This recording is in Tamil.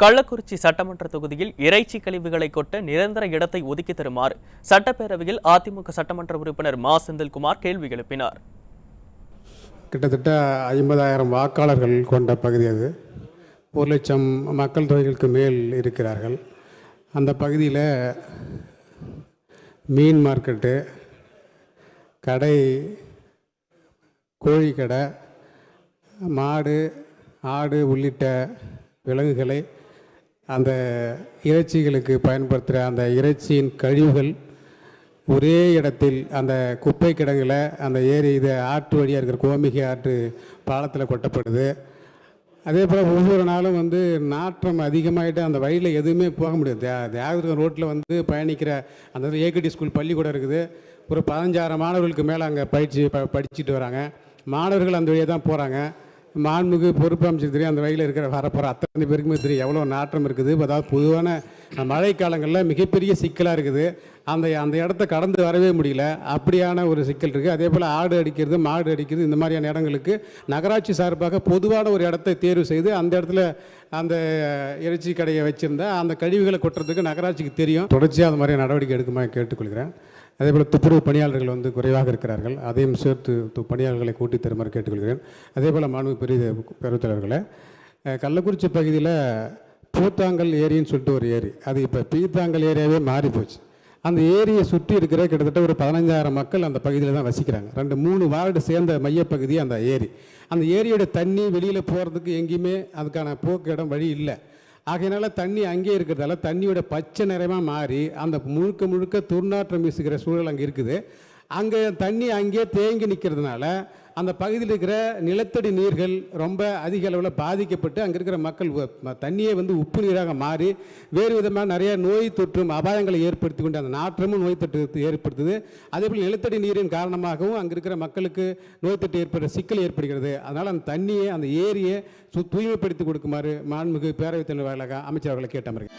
கள்ளக்குறிச்சி சட்டமன்ற தொகுதியில் இறைச்சி கழிவுகளை கொட்ட நிரந்தர இடத்தை ஒதுக்கி தருமாறு சட்டப்பேரவையில் அதிமுக சட்டமன்ற உறுப்பினர் மா. செந்தில்குமார் கேள்வி எழுப்பினார். கிட்டத்தட்ட ஐம்பதாயிரம் வாக்காளர்கள் கொண்ட பகுதி அது. ஒரு லட்சம் மக்கள் தொகைகளுக்கு மேல் இருக்கிறார்கள். அந்த பகுதியில் மீன் மார்க்கெட்டு கடை கோழி கடை மாடு ஆடு உள்ளிட்ட விலங்குகளை அந்த இறைச்சிகளுக்கு பயன்படுத்துகிற அந்த இறைச்சியின் கழிவுகள் ஒரே இடத்தில் அந்த குப்பை கிடங்கில் அந்த ஏரி இது ஆற்று வழியாக இருக்கிற கோமிகை ஆற்று பாலத்தில் கொட்டப்படுது. அதே போல் ஒவ்வொரு நாளும் வந்து நாற்றம் அதிகமாகிட்டு அந்த வழியில் எதுவுமே போக முடியாது. தியா- தியாகதுர்கம் ரோட்டில் வந்து பயணிக்கிற அந்த ஏகடி ஸ்கூல் பள்ளிக்கூடம் இருக்குது. ஒரு பதினஞ்சாயிரம் மாணவர்களுக்கு மேலே அங்கே பயிற்சி ப படிச்சுட்டு வராங்க. மாணவர்கள் அந்த வழியாக தான் போகிறாங்க மாண்புக்கு பொறுப்பு அமைச்சர் தெரியும் அந்த வகையில் இருக்கிற வரப்போகிற அத்தனை பேருக்குமே தெரியும் எவ்வளோ நாற்றம் இருக்குது. அதாவது பொதுவான மழை காலங்களில் மிகப்பெரிய சிக்கலாக இருக்குது. அந்த அந்த இடத்த கடந்து வரவே முடியல. அப்படியான ஒரு சிக்கல் இருக்குது அதே போல் ஆடு அடிக்கிறது மாடு அடிக்கிறது இந்த மாதிரியான இடங்களுக்கு நகராட்சி சார்பாக பொதுவான ஒரு இடத்தை தேர்வு செய்து அந்த இடத்துல அந்த இறைச்சி கடையை வச்சுருந்தா அந்த கழிவுகளை கொட்டுறதுக்கு நகராட்சிக்கு தெரியும். தொடர்ச்சியாக அந்த மாதிரியான நடவடிக்கை எடுக்குமா கேட்டுக்கொள்கிறேன். அதே போல் துப்புரவு பணியாளர்கள் வந்து குறைவாக இருக்கிறார்கள். அதையும் சேர்த்து து- பணியாளர்களை கூட்டி தருமாறு கேட்டுக்கொள்கிறேன். அதே போல் மாண்பு பெரிய பெருத்தலைவர்களே கள்ளக்குறிச்சி பகுதியில் பூத்தாங்கல் ஏரின்னு சொல்லிட்டு ஒரு ஏரி. அது இப்போ பீத்தாங்கல் ஏரியாவே மாறி போச்சு அந்த ஏரியை சுற்றி இருக்கிற கிட்டத்தட்ட ஒரு பதினஞ்சாயிரம் மக்கள் அந்த பகுதியில் தான் வசிக்கிறாங்க. ரெண்டு மூணு வார்டு சேர்ந்த மையப்பகுதி அந்த ஏரி. அந்த ஏரியோட தண்ணி வெளியில் போகிறதுக்கு எங்கேயுமே அதுக்கான போக்கு இடம் வழி இல்லை. ஆகையினால தண்ணி அங்கேயே இருக்கிறதால தண்ணியோட பச்சை நிறமாக மாறி அந்த முழுக்க முழுக்க துர்நாற்றம் வீசுகிற சூழல் அங்கே இருக்குது. அங்கே தண்ணி அங்கேயே தேங்கி நிற்கிறதுனால அந்த பகுதியில் இருக்கிற நிலத்தடி நீர்கள் ரொம்ப அதிக அளவில் பாதிக்கப்பட்டு அங்கே இருக்கிற மக்கள் தண்ணியை வந்து உப்பு நீராக மாறி வேறு விதமாக நிறைய நோய் தொற்றும் அபாயங்களை ஏற்படுத்தி கொண்டு அந்த நாற்றமும் நோய் தொற்று ஏற்படுத்துது. அதே போல் நிலத்தடி நீரின் காரணமாகவும் அங்கே இருக்கிற மக்களுக்கு நோய் தொற்று ஏற்படுற சிக்கல் ஏற்படுகிறது. அதனால் அந்த தண்ணியை அந்த ஏரியை தூய்மைப்படுத்தி கொடுக்குமாறு மாண்புமிகு பேரவைத் தலைவர் வாயிலாக அமைச்சர் அவர்களை கேட்டமர்கள்